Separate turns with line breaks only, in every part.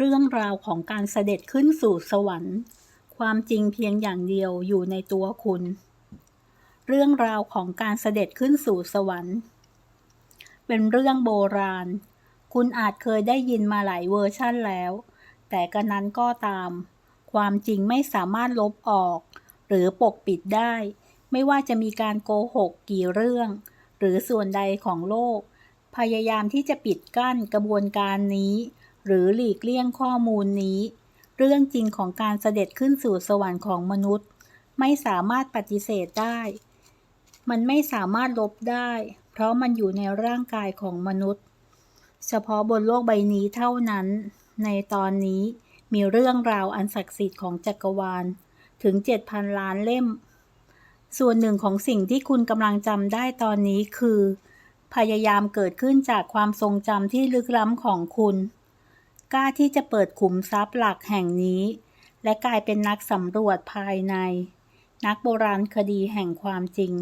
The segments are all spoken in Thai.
เรื่องราวของการเสด็จขึ้นสู่สวรรค์ ความจริงเพียงอย่างเดียวอยู่ในตัวคุณ เรื่องราวของการเสด็จขึ้นสู่สวรรค์ เป็นเรื่องโบราณ คุณอาจเคยได้ยินมาหลายเวอร์ชั่นแล้ว แต่กระนั้นก็ตาม ความจริงไม่สามารถลบออก หรือปกปิดได้ ไม่ว่าจะมีการโกหกกี่เรื่อง หรือส่วนใดของโลก พยายามที่จะปิดกั้นกระบวนการนี้ หรือหลีกเลี่ยงข้อมูลนี้ เรื่องจริงของการเสด็จขึ้นสู่สวรรค์ของมนุษย์ ไม่สามารถปฏิเสธได้ มันไม่สามารถลบได้ เพราะมันอยู่ในร่างกายของมนุษย์ เฉพาะบนโลกใบนี้เท่านั้น ในตอนนี้มีเรื่องราวอันศักดิ์สิทธิ์ของจักรวาล ถึง 7,000 ล้านเล่ม ส่วนหนึ่งของสิ่งที่คุณกำลังจำได้ตอนนี้คือ พยายามเกิดขึ้นจากความทรงจำที่ลึกล้ำของคุณ กล้าที่จะเปิดขุมทรัพย์หลักแห่งนี้ และกลายเป็นนักสำรวจภายใน นักโบราณคดีแห่งความจริง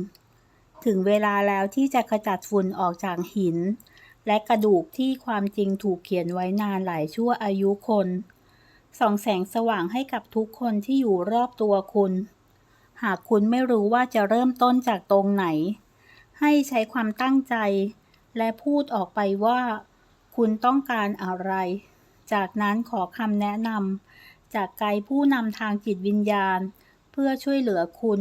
ถึงเวลาแล้วที่จะขจัดฝุ่นออกจากหิน และกระดูกที่ความจริงถูกเขียนไว้นานหลายชั่วอายุคนส่องแสงสว่างให้กับทุกคนที่อยู่รอบตัวคุณ หากคุณไม่รู้ว่าจะเริ่มต้นจากตรงไหน ให้ใช้ความตั้งใจ และพูดออกไปว่า คุณต้องการอะไร จากนั้นขอคำแนะนำจากไกด์ผู้นำทางจิตวิญญาณ เพื่อช่วยเหลือคุณ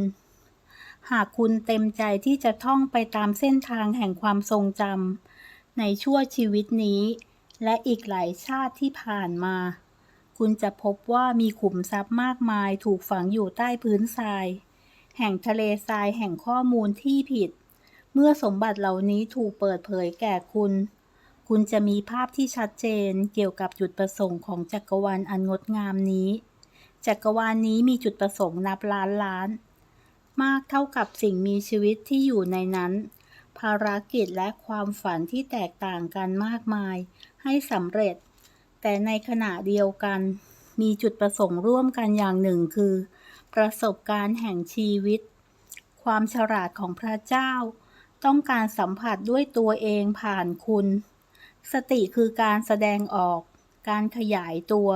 หากคุณเต็มใจที่จะท่องไปตามเส้นทางแห่งความทรงจำในชั่วชีวิตนี้ และอีกหลายชาติที่ผ่านมา คุณจะพบว่ามีขุมทรัพย์มากมายถูกฝังอยู่ใต้พื้นทราย แห่งทะเลทรายแห่งข้อมูลที่ผิด เมื่อสมบัติเหล่านี้ถูกเปิดเผยแก่คุณ คุณจะมีภาพที่ชัดเจนเกี่ยวกับจุดประสงค์ของจักรวาลอันงดงามนี้ จักรวาลนี้มีจุดประสงค์นับล้านล้าน มากเท่ากับสิ่งมีชีวิตที่อยู่ในนั้น ภารกิจและความฝันที่แตกต่างกันมากมาย ให้สำเร็จ แต่ในขณะเดียวกัน มีจุดประสงค์ร่วมกันอย่างหนึ่งคือ ประสบการณ์แห่งชีวิต ความฉลาดของพระเจ้า ต้องการสัมผัสด้วยตัวเองผ่านคุณ สติคือการแสดงออก การขยายตัว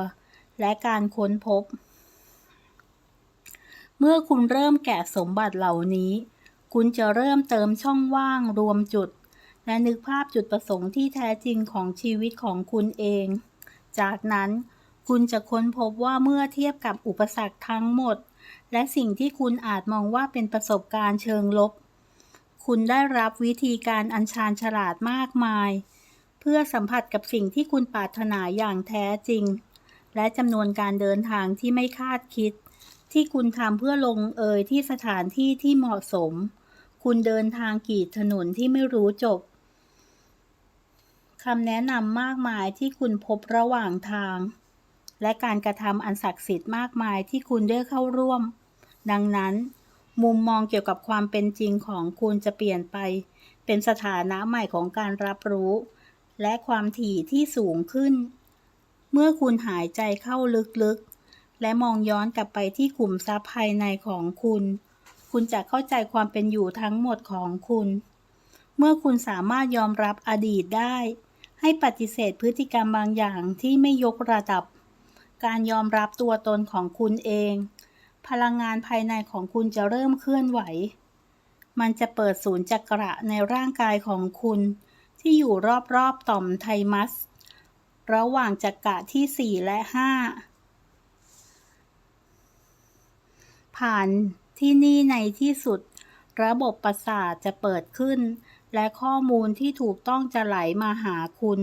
และการค้นพบ เมื่อคุณเริ่มแกะสมบัติเหล่านี้ คุณจะเริ่มเติมช่องว่างรวมจุด และนึกภาพจุดประสงค์ที่แท้จริงของชีวิตของคุณเอง จากนั้นคุณจะค้นพบว่าเมื่อเทียบกับอุปสรรคทั้งหมด และสิ่งที่คุณอาจมองว่าเป็นประสบการณ์เชิงลบ คุณได้รับวิธีการอัญชานฉลาดมากมาย เพื่อสัมผัสกับสิ่งที่คุณปรารถนาอย่างแท้จริง และจำนวนการเดินทางที่ไม่คาดคิด ที่คุณทำเพื่อลงเอยที่สถานที่ที่เหมาะสม คุณเดินทางกี่ถนนที่ไม่รู้จบคำแนะนำมากมายที่คุณพบระหว่างทาง และการกระทำอันศักดิ์สิทธิ์มากมายที่คุณได้เข้าร่วม ดังนั้น มุมมองเกี่ยวกับความเป็นจริงของคุณจะเปลี่ยนไป เป็นสถานะใหม่ของการรับรู้ และความถี่ที่สูงขึ้น เมื่อคุณหายใจเข้าลึกๆ และมองย้อนกลับไปที่ขุมทรัพย์ภายในของคุณ คุณจะเข้าใจความเป็นอยู่ทั้งหมดของคุณ เมื่อคุณสามารถยอมรับอดีตได้ ให้ปฏิเสธพฤติกรรมบางอย่างที่ไม่ยกระดับ การยอมรับตัวตนของคุณเอง พลังงานภายในของคุณจะเริ่มเคลื่อนไหว มันจะเปิดศูนย์จักระในร่างกายของคุณ ที่อยู่รอบๆต่อมไทมัส ระหว่างจักระที่ 4 และ 5 ผ่านที่นี่ในที่สุด ระบบประสาทจะเปิดขึ้น และข้อมูลที่ถูกต้องจะไหลมาหาคุณ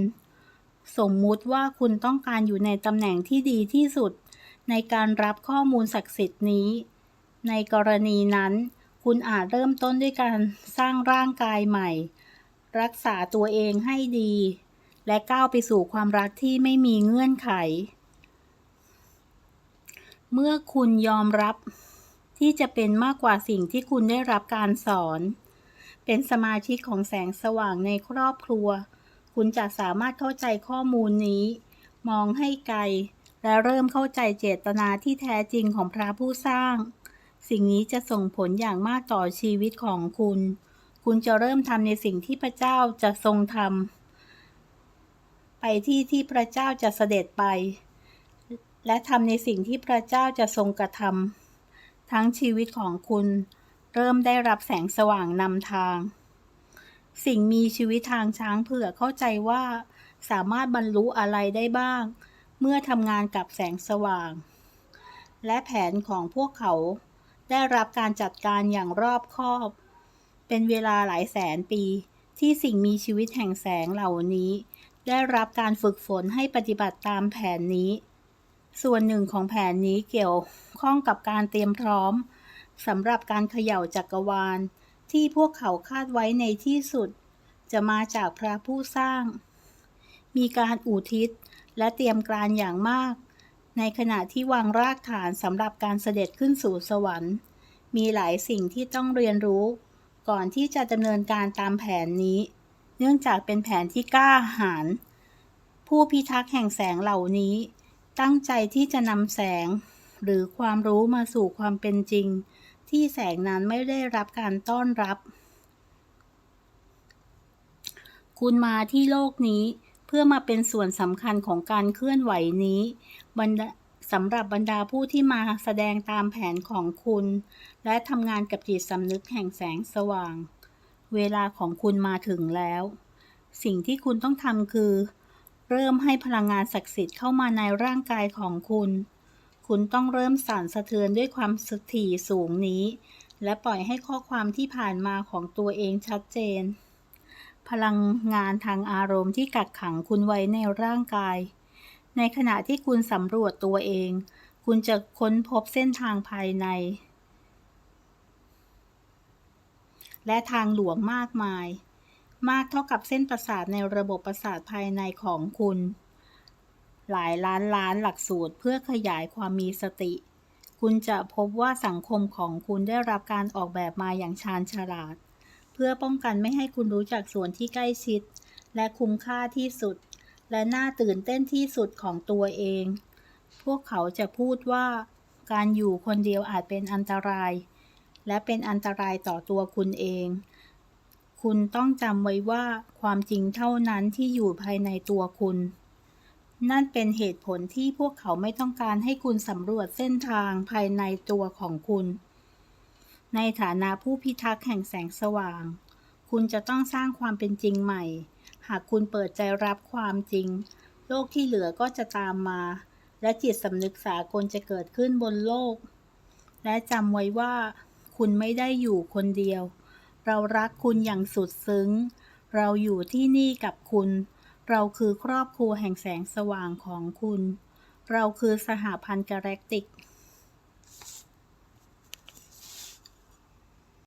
สมมุติว่าคุณต้องการอยู่ในตำแหน่งที่ดีที่สุด ในการรับข้อมูลศักดิ์สิทธิ์นี้ ในกรณีนั้น คุณอาจเริ่มต้นด้วยการสร้างร่างกายใหม่ รักษาตัวเองให้ดี และก้าวไปสู่ความรักที่ไม่มีเงื่อนไข เมื่อคุณยอมรับที่จะเป็นมากกว่าสิ่งที่คุณได้รับการสอน เป็นสมาชิกของแสงสว่างในครอบครัว คุณจะสามารถเข้าใจข้อมูลนี้ มองให้ไกล และเริ่มเข้าใจเจตนาที่แท้จริงของพระผู้สร้าง สิ่งนี้จะส่งผลอย่างมากต่อชีวิตของคุณ คุณจะเริ่มทำในสิ่งที่พระเจ้าจะทรงทำไปที่ที่พระเจ้าจะเสด็จไป และทำในสิ่งที่พระเจ้าจะทรงกระทำทั้งชีวิตของคุณเริ่มได้รับแสงสว่างนำทาง สิ่งมีชีวิตทางช้างเผือกเข้าใจว่า สามารถบรรลุอะไรได้บ้าง เมื่อทำงานกับแสงสว่าง และแผนของพวกเขาได้รับการจัดการอย่างรอบคอบ เป็นเวลาหลายแสนปี ที่สิ่งมีชีวิตแห่งแสงเหล่านี้ ได้รับการฝึกฝนให้ปฏิบัติตามแผนนี้ ส่วนหนึ่งของแผนนี้เกี่ยวข้องกับการเตรียมพร้อมสำหรับการเขย่าจักรวาล ที่พวกเขาคาดไว้ในที่สุด จะมาจากพระผู้สร้าง มีการอุทิศและเตรียมการอย่างมาก ในขณะที่วางรากฐานสำหรับการเสด็จขึ้นสู่สวรรค์ มีหลายสิ่งที่ต้องเรียนรู้ ก่อนที่จะดำเนินการตามแผนนี้ เนื่องจากเป็นแผนที่กล้าหาญผู้พิทักษ์แห่งแสงเหล่านี้ ตั้งใจที่จะนำแสง หรือความรู้มาสู่ความเป็นจริง ที่แสงนั้นไม่ได้รับการต้อนรับ คุณมาที่โลกนี้เพื่อมาเป็นส่วนสำคัญของการเคลื่อนไหวนี้บรร สำหรับบรรดาผู้ที่มาแสดงตามแผนของคุณ และทำงานกับจิตสำนึกแห่งแสงสว่าง เวลาของคุณมาถึงแล้ว สิ่งที่คุณต้องทำคือ เริ่มให้พลังงานศักดิ์สิทธิ์เข้ามาในร่างกายของคุณ คุณต้องเริ่มสั่นสะเทือนด้วยความสถีสูงนี้ และปล่อยให้ข้อความที่ผ่านมาของตัวเองชัดเจน พลังงานทางอารมณ์ที่กักขังคุณไว้ในร่างกาย ในขณะที่คุณสำรวจตัวเอง คุณจะค้นพบเส้นทางภายใน และทางหลวงมากมาย มากเท่ากับเส้นประสาทในระบบประสาทภายในของคุณ หลายล้านล้านหลักสูตรเพื่อขยายความมีสติ คุณจะพบว่าสังคมของคุณได้รับการออกแบบมาอย่างชาญฉลาด เพื่อป้องกันไม่ให้คุณรู้จักส่วนที่ใกล้ชิด และคุ้มค่าที่สุด และน่าตื่นเต้นที่สุดของตัวเอง พวกเขาจะพูดว่า การอยู่คนเดียวอาจเป็นอันตราย และเป็นอันตรายต่อตัวคุณเอง คุณต้องจำไว้ว่าความจริงเท่านั้นที่อยู่ภายในตัวคุณ นั่นเป็นเหตุผลที่พวกเขาไม่ต้องการให้คุณสำรวจเส้นทางภายในตัวของคุณ ในฐานะผู้พิทักษ์แห่งแสงสว่าง คุณจะต้องสร้างความเป็นจริงใหม่ หากคุณเปิดใจรับความจริง โลกที่เหลือก็จะตามมา และจิตสำนึกสากลจะเกิดขึ้นบนโลก และจำไว้ว่า คุณไม่ได้อยู่คนเดียว เรารักคุณอย่างสุดซึ้ง เราอยู่ที่นี่กับคุณ เราคือครอบครัวแห่งแสงสว่างของคุณ เราคือสหพันธ์กาแล็กติก